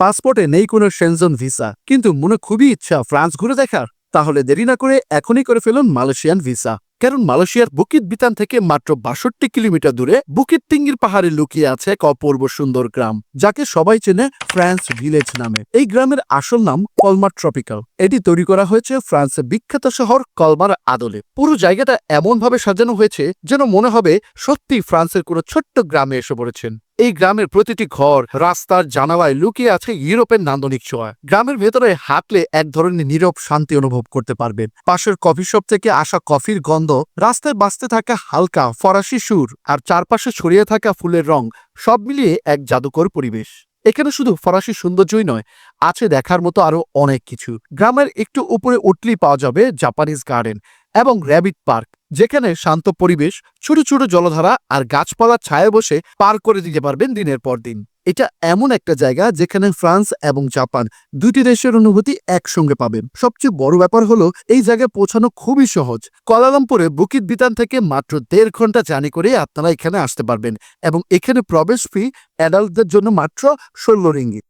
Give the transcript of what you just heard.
পাসপোর্টে নেই কোনো সেনজন ভিসা কিন্তু মনে খুবই ইচ্ছা ফ্রান্স ঘুরে দেখার। তাহলে দেরি না করে এখনই করে ফেলুন মালয়েশিয়ান ভিসা কারণ মালয়েশিয়ার বুকিত বিতান থেকে মাত্র বাষট্টি কিলোমিটার দূরে বুকিত টিঙ্গির পাহাড়ে লুকিয়ে আছে এক অপূর্ব সুন্দর গ্রাম, যাকে সবাই চেনে ফ্রান্স ভিলেজ নামে। এই গ্রামের আসল নাম কলমার ট্রপিক্যাল। এটি তৈরি করা হয়েছে ফ্রান্সের বিখ্যাত শহর কলমার আদলে। পুরো জায়গাটা এমনভাবে সাজানো হয়েছে যেন মনে হবে সত্যি ফ্রান্সের কোনো ছোট্ট গ্রামে এসে পড়েছেন। এই গ্রামের প্রতিটি ঘর, রাস্তার জানালায় লুকিয়ে আছে ইউরোপের নান্দনিক ছোঁয়া। গ্রামের ভেতরে হাঁটলে এক ধরনের নীরব শান্তি অনুভব করতে পারবেন। পাশের কফি শপ থেকে আসা কফির গন্ধ রাস্তায় বাঁচতে থাকা হালকা ফরাসি সুর আর চারপাশে ছড়িয়ে থাকা ফুলের রং, সব মিলিয়ে এক জাদুকর পরিবেশ। এখানে শুধু ফরাসি সৌন্দর্যই নয়, আছে দেখার মতো আরও অনেক কিছু। গ্রামের একটু উপরে উঠলেই পাওয়া যাবে জাপানিজ গার্ডেন এবং র্যাবিট পার্ক, যেখানে শান্ত পরিবেশ, ছোট ছোট জলধারা আর গাছপালার ছায়া বসে পার করে দিতে পারবেন দিনের পর দিন। এটা এমন একটা জায়গা যেখানে ফ্রান্স এবং জাপান দুটি দেশের অনুভূতি একসঙ্গে পাবেন। সবচেয়ে বড় ব্যাপার হলো, এই জায়গায় পৌঁছানো খুবই সহজ। কলালামপুরে বুকিত বিতান থেকে মাত্র দেড় ঘণ্টা জার্নি করে আপনারা এখানে আসতে পারবেন এবং এখানে প্রবেশ ফি অ্যাডাল্টদের জন্য মাত্র ষোলো রিঙ্গিত।